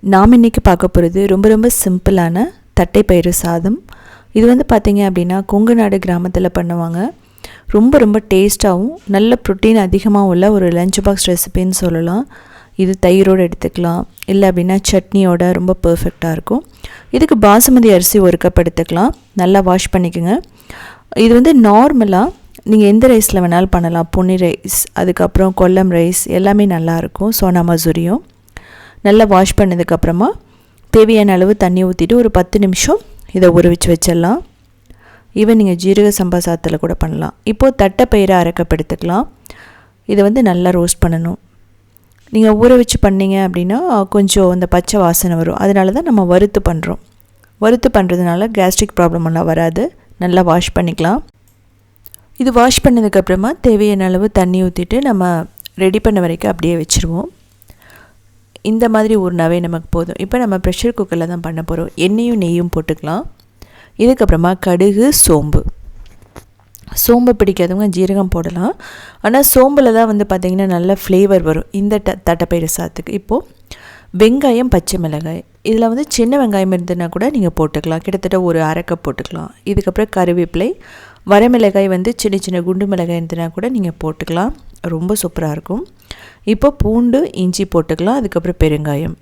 நாம் இன்றைக்கி பார்க்க போகிறது ரொம்ப ரொம்ப சிம்பிளான தட்டைப்பயிறு சாதம். இது வந்து பார்த்திங்க அப்படின்னா கொங்கு நாடு கிராமத்தில் பண்ணுவாங்க. ரொம்ப ரொம்ப டேஸ்ட்டாகவும் நல்ல ப்ரோட்டீன் அதிகமாக உள்ள ஒரு லஞ்ச் பாக்ஸ் ரெசிபின்னு சொல்லலாம். இது தயிரோடு எடுத்துக்கலாம். இல்லை அப்படின்னா சட்னியோட ரொம்ப பர்ஃபெக்டாக இருக்கும். இதுக்கு பாசுமதி அரிசி ஒரு கப் எடுத்துக்கலாம். நல்லா வாஷ் பண்ணிக்கோங்க. இது வந்து நார்மலாக நீங்கள் எந்த ரைஸில் வேணாலும் பண்ணலாம். பொன்னி ரைஸ் அதுக்கப்புறம் கொல்லம் ரைஸ் எல்லாமே நல்லாயிருக்கும் சோனா மசூரியும். நல்லா வாஷ் பண்ணதுக்கப்புறமா தேவையான அளவு தண்ணி ஊற்றிட்டு ஒரு பத்து நிமிஷம் இதை ஊற வச்சு வச்சிடலாம். ஈவன் நீங்கள் ஜீரக சம்பா சாத்தில் கூட பண்ணலாம். இப்போது தட்டைப்பயிரை அரைக்கப்படுத்துக்கலாம். இதை வந்து நல்லா ரோஸ்ட் பண்ணணும். நீங்கள் ஊற வச்சு பண்ணீங்க அப்படின்னா கொஞ்சம் அந்த பச்சை வாசனை வரும். அதனால தான் நம்ம வறுத்து பண்ணுறோம் வறுத்து பண்ணுறதுனால கேஸ்ட்ரிக் ப்ராப்ளம் எல்லாம் வராது. நல்லா வாஷ் பண்ணிக்கலாம். இது வாஷ் பண்ணதுக்கப்புறமா தேவையான அளவு தண்ணி ஊற்றிட்டு நம்ம ரெடி பண்ண வரைக்கும் அப்படியே வச்சுருவோம். இந்த மாதிரி ஊறினாவே நமக்கு போதும். இப்போ நம்ம ப்ரெஷர் குக்கரில் தான் பண்ண போகிறோம் எண்ணெயும் நெய்யும் போட்டுக்கலாம். இதுக்கப்புறமா கடுகு சோம்பு. சோம்பு பிடிக்காதவங்க ஜீரகம் போடலாம். ஆனால் சோம்பில் தான் வந்து பார்த்திங்கன்னா நல்ல ஃப்ளேவர் வரும். இந்த ட தட்டைப்பயிறு சாத்துக்கு. இப்போது வெங்காயம் பச்சை மிளகாய். இதில் வந்து சின்ன வெங்காயம் இருந்ததுன்னா கூட நீங்கள் போட்டுக்கலாம். கிட்டத்தட்ட ஒரு அரைக்க போட்டுக்கலாம். இதுக்கப்புறம் கருவேப்பிலை. வரமிளகாய் வந்து சின்ன சின்ன குண்டு மிளகாய் இருந்ததுன்னா கூட நீங்கள் போட்டுக்கலாம். ரொம்ப சூப்பராக இருக்கும். இப்போ பூண்டு இஞ்சி போட்டுக்கலாம். அதுக்கப்புறம் பெருங்காயம்.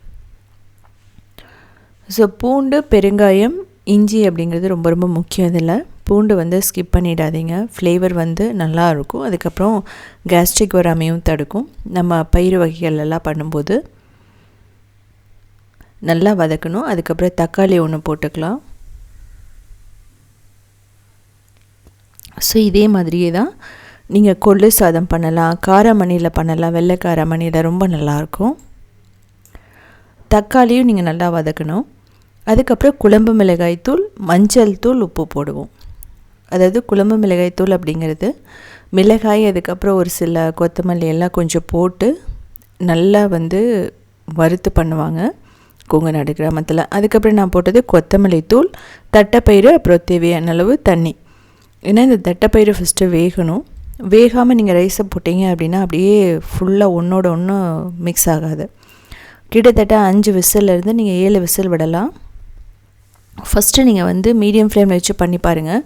ஸோ பூண்டு பெருங்காயம் இஞ்சி அப்படிங்கிறது ரொம்ப ரொம்ப முக்கியம் இதில். பூண்டு வந்து ஸ்கிப் பண்ணிடாதீங்க. ஃப்ளேவர் வந்து நல்லா இருக்கும். அதுக்கப்புறம் கேஸ்ட்ரிக் வராமையும் தடுக்கும். நம்ம பயிர் வகைகள் எல்லாம் பண்ணும்போது நல்லா வதக்கணும். அதுக்கப்புறம் தக்காளி ஒன்று போட்டுக்கலாம். ஸோ இதே மாதிரியே தான் நீங்கள் கொள்ளு சாதம் பண்ணலாம் காரமணியில் பண்ணலாம் வெள்ளை காரமணியில் ரொம்ப நல்லாயிருக்கும் தக்காளியும் நீங்கள் நல்லா வதக்கணும். அதுக்கப்புறம் குழம்பு மிளகாய் தூள் மஞ்சள் தூள் உப்பு போடுவோம். அதாவது குழம்பு மிளகாய் தூள் அப்படிங்கிறது மிளகாய் அதுக்கப்புறம் ஒரு சில கொத்தமல்லி எல்லாம் கொஞ்சம் போட்டு நல்லா வந்து வறுத்து பண்ணுவாங்க. கொங்குநாடு கிராமத்தில். அதுக்கப்புறம் நான் போட்டது கொத்தமல்லி தூள் தட்டைப்பயிறு அப்புறம் தேவையான அளவு தண்ணி. ஏன்னா இந்த தட்டைப்பயிறு ஃபஸ்ட்டு வேகணும். வேகாமல் நீங்கள் ரைஸை போட்டிங்க அப்படின்னா அப்படியே ஃபுல்லாக ஒன்றோட ஒன்று மிக்ஸ் ஆகாது. கிட்டத்தட்ட அஞ்சு விசிலிருந்து நீங்கள் ஏழு விசில் விடலாம். ஃபஸ்ட்டு நீங்கள் வந்து மீடியம் ஃப்ளேமில் வச்சு பண்ணி பாருங்கள்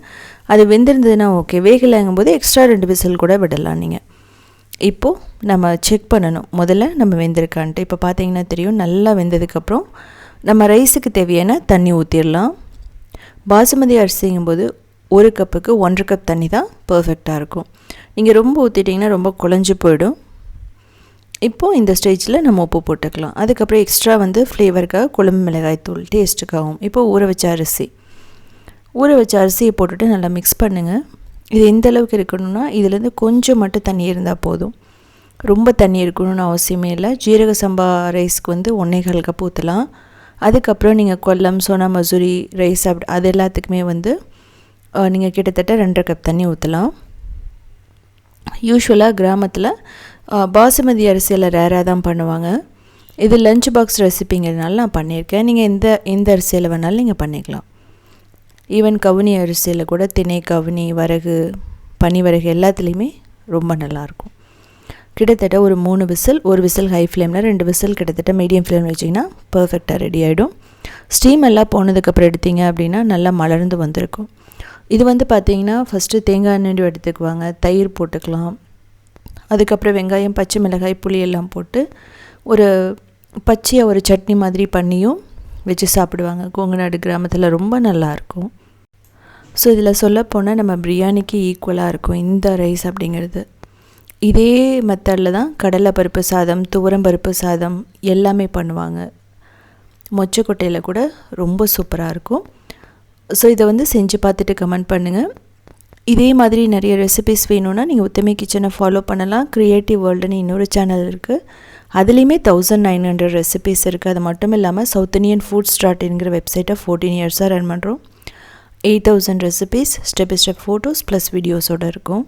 அது வெந்திருந்ததுன்னா ஓகே வேகலைங்கும் போது எக்ஸ்ட்ரா ரெண்டு விசில் கூட விடலாம் நீங்கள் இப்போது நம்ம செக் பண்ணணும். முதல்ல நம்ம வெந்திருக்கான்ட்டு. இப்போ பார்த்தீங்கன்னா தெரியும் நல்லா வெந்ததுக்கப்புறம் நம்ம ரைஸுக்கு தேவையான தண்ணி ஊற்றிடலாம் பாசுமதி அரிசிங்கும்போது ஒரு கப்புக்கு ஒன்றரை கப் தண்ணி தான் பர்ஃபெக்டாக இருக்கும். நீங்கள் ரொம்ப ஊற்றிட்டிங்கன்னா ரொம்ப குழஞ்சி போயிடும். இப்போது இந்த ஸ்டேஜில் நம்ம உப்பு போட்டுக்கலாம். அதுக்கப்புறம் எக்ஸ்ட்ரா வந்து ஃப்ளேவருக்காக குழம்பு மிளகாய் தூள் டேஸ்ட்டுக்காகவும் இப்போ ஊற வச்ச அரிசி. ஊற வச்ச அரிசியை போட்டுட்டு நல்லா மிக்ஸ் பண்ணுங்கள் இது எந்த அளவுக்கு இருக்கணும்னா இதுலேருந்து கொஞ்சம் மட்டும் தண்ணி இருந்தால் போதும். ரொம்ப தண்ணி இருக்கணும்னு அவசியமே இல்லை. ஜீரக சம்பா ரைஸ்க்கு வந்து ஒன்றேகால் கப் ஊற்றலாம் அதுக்கப்புறம் நீங்கள் கொல்லம் சோனா மசூரி ரைஸ் அப்படி அது எல்லாத்துக்குமே வந்து நீங்கள் கிட்டத்தட்ட ரெண்டரை கப் தண்ணி ஊற்றலாம் யூஸ்வலாக கிராமத்தில் பாசுமதி அரிசியில் ரேராக தான் பண்ணுவாங்க. இது லஞ்ச் பாக்ஸ் ரெசிபிங்கிறதுனால நான் பண்ணியிருக்கேன். நீங்கள் எந்த எந்த அரிசியில் வேணாலும் நீங்கள் பண்ணிக்கலாம். ஈவன் கவுனி அரிசியில் கூட திணை கவுனி வரகு பனிவரகு எல்லாத்துலேயுமே ரொம்ப நல்லாயிருக்கும். கிட்டத்தட்ட ஒரு மூணு விசில் ஒரு விசில் ஹை ஃப்ளேமில் ரெண்டு விசில் கிட்டத்தட்ட மீடியம் ஃப்ளேமில் வச்சிங்கன்னா பர்ஃபெக்டாக ரெடி ஆகிடும் ஸ்டீம் எல்லாம் போனதுக்கப்புறம் எடுத்தீங்க அப்படின்னா நல்லா மலர்ந்து வந்திருக்கும். இது வந்து பார்த்திங்கன்னா ஃபஸ்ட்டு தேங்காய் எண்ணெய் எடுத்துக்குவாங்க. தயிர் போட்டுக்கலாம். அதுக்கப்புறம் வெங்காயம் பச்சை மிளகாய் புளி எல்லாம் போட்டு ஒரு பச்சையாக ஒரு சட்னி மாதிரி பண்ணியும் வச்சு சாப்பிடுவாங்க. கொங்குநாடு கிராமத்தில் ரொம்ப நல்லாயிருக்கும் ஸோ இதில் சொல்லப்போனால் நம்ம பிரியாணிக்கு ஈக்குவலாக இருக்கும். இந்த ரைஸ் அப்படிங்கிறது. இதே மெத்தடில் தான் கடலை பருப்பு சாதம் துவரம் பருப்பு சாதம் எல்லாமே பண்ணுவாங்க. மொச்சக்கொட்டையில் கூட ரொம்ப சூப்பராக இருக்கும். ஸோ இதை வந்து செஞ்சு பார்த்துட்டு கமெண்ட் பண்ணுங்கள் இதே மாதிரி நிறைய ரெசிபிஸ் வேணும்னா நீங்கள் உத்தமை கிச்சனை ஃபாலோ பண்ணலாம். க்ரியேட்டிவ் வேர்ல்டுன்னு இன்னொரு சேனல் இருக்குது அதுலேயுமே தௌசண்ட் நைன் ஹண்ட்ரட் ரெசிபிஸ் இருக்குது அது மட்டும் இல்லாமல் சவுத் இண்டியன் ஃபுட் என்கிற வெப்சைட்டை ஃபோர்டீன் இயர்ஸாக ரன் பண்ணுறோம் eight thousand recipes step by step photos plus வீடியோஸோடு இருக்கும்.